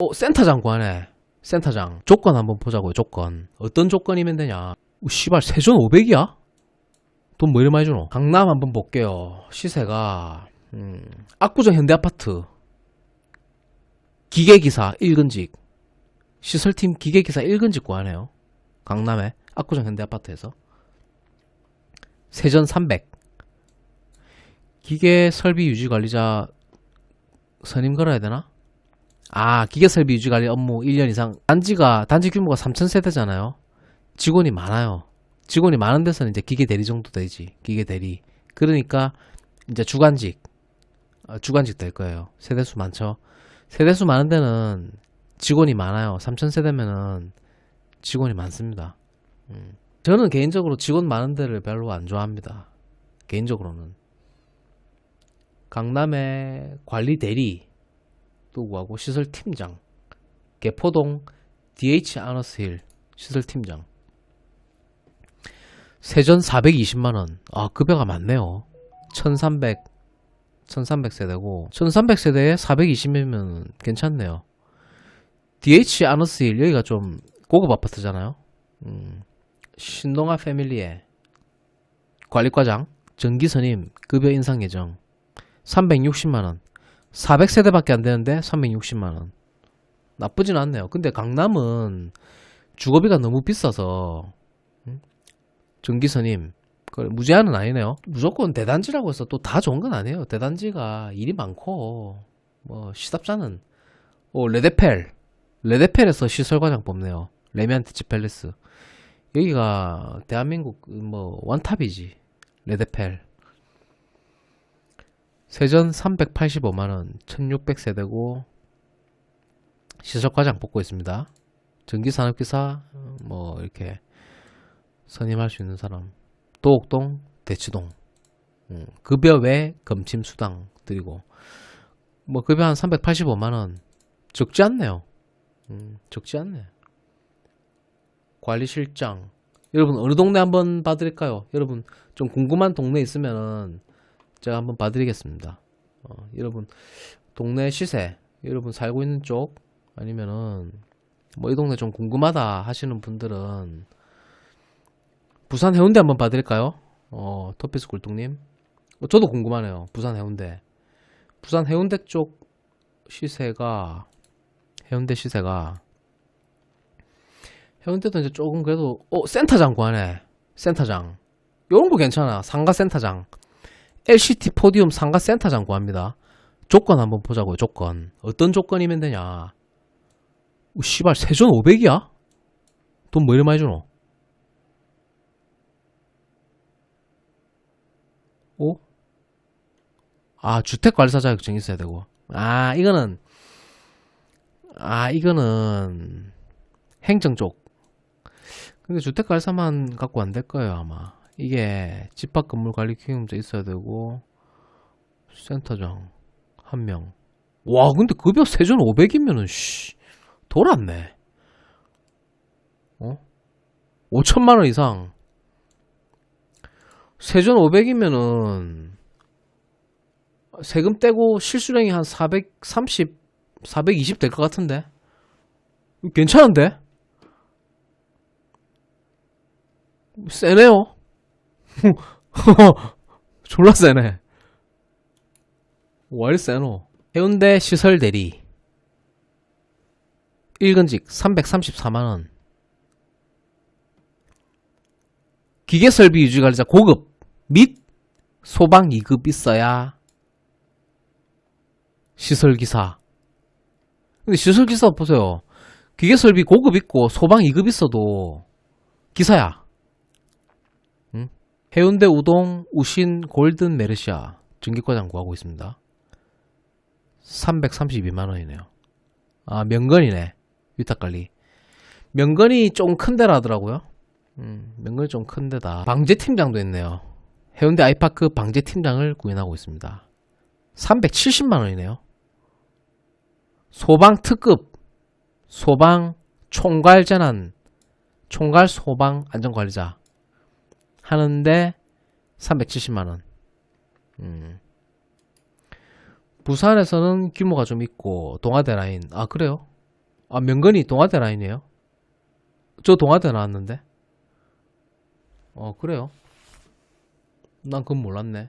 어, 센터장 구하네. 센터장. 조건 한번 보자고요, 조건. 어떤 조건이면 되냐. 어, 씨발, 세전 500이야? 돈 뭐 이리 많이 주노? 강남 한번 볼게요. 시세가, 음, 압구정 현대아파트. 기계기사 1근직. 시설팀 기계기사 1근직 구하네요. 강남에. 압구정 현대아파트에서. 세전 300. 기계 설비 유지 관리자 선임 걸어야 되나? 아, 기계 설비 유지 관리 업무 1년 이상. 단지가, 단지 규모가 3,000세대잖아요. 직원이 많아요. 직원이 많은 데서는 이제 기계 대리 정도 되지. 기계 대리. 그러니까, 이제 주간직. 어, 주간직 될 거예요. 세대수 많죠. 세대수 많은 데는 직원이 많아요. 3,000세대면은 직원이 많습니다. 음. 저는 개인적으로 직원 많은 데를 별로 안 좋아합니다. 개인적으로는. 강남의 관리 대리, 또 구하고 시설 팀장 개포동 DH 아너스힐 시설 팀장. 세전 420만원. 아 급여가 많네요. 1300 1300세대고. 1300세대에 420이면 괜찮네요. DH 아너스힐 여기가 좀 고급 아파트잖아요. 음, 신동아 패밀리의 관리과장 정기선임 급여 인상 예정. 360만원 400세대밖에 안 되는데 360만 원. 나쁘진 않네요. 근데 강남은 주거비가 너무 비싸서, 응? 전기선임, 그걸 무제한은 아니네요. 무조건 대단지라고 해서 또 다 좋은 건 아니에요. 대단지가 일이 많고, 뭐, 시답자는, 오, 레데펠. 레데펠에서 시설과장 뽑네요. 레미안티치 팰리스. 여기가 대한민국, 뭐, 원탑이지. 레데펠. 세전 385만원 1600세대고 시설과장 뽑고 있습니다. 전기산업기사 뭐 이렇게 선임할 수 있는 사람. 도옥동 대치동. 음, 급여 외 검침수당 드리고. 뭐 급여 한 385만원. 적지 않네요. 음, 적지 않네. 관리실장. 여러분 어느 동네 한번 봐드릴까요? 여러분 좀 궁금한 동네 있으면은 제가 한번 봐드리겠습니다. 어, 여러분 동네 시세, 여러분 살고 있는 쪽 아니면은 뭐 이 동네 좀 궁금하다 하시는 분들은 부산 해운대 한번 봐드릴까요? 어, 토피스 굴뚝님. 어, 저도 궁금하네요. 부산 해운대. 부산 해운대 쪽 시세가 해운대 시세가 해운대도 이제 조금 그래도 어 센터장 구하네. 센터장. 요런 거 괜찮아. 상가 센터장. LCT 포디움 상가 센터장 구합니다. 조건 한번 보자고요, 조건. 어떤 조건이면 되냐. 오, 씨발, 세전 500이야? 돈 뭐 이리 많이 주노? 오? 아, 주택관리사 자격증 있어야 되고. 아, 이거는, 아, 이거는, 행정 쪽. 근데 주택관리사만 갖고 안 될 거예요, 아마. 이게 집합 건물 관리 경험자 있어야 되고 센터장 한 명. 와 근데 급여 세전 500이면은 씨 돌았네. 어? 5천만 원 이상. 세전 500이면은 세금 떼고 실수령이 한 430, 420 될 것 같은데. 괜찮은데? 세네요. 졸라 세네. 월 세노. 해운대 시설 대리. 1근직 334만원. 기계 설비 유지 관리자 고급 및 소방 2급 있어야 시설 기사. 근데 시설 기사 보세요. 기계 설비 고급 있고 소방 2급 있어도 기사야. 해운대 우동 우신 골든 메르시아 전기과장 구하고 있습니다. 332만원이네요. 아, 명건이네. 위탁관리. 명건이 좀 큰 데라 하더라고요. 음, 명건이 좀 큰 데다. 방제팀장도 있네요. 해운대 아이파크 방제팀장을 구인하고 있습니다. 370만원이네요. 소방 특급, 소방 총괄 재난, 총괄 소방 안전관리자. 하는데 370만 원. 음. 부산에서는 규모가 좀 있고 동아대 라인 아 그래요? 아, 명건이 동아대 라인이에요? 저 동아대 나왔는데? 어, 그래요? 난 그건 몰랐네.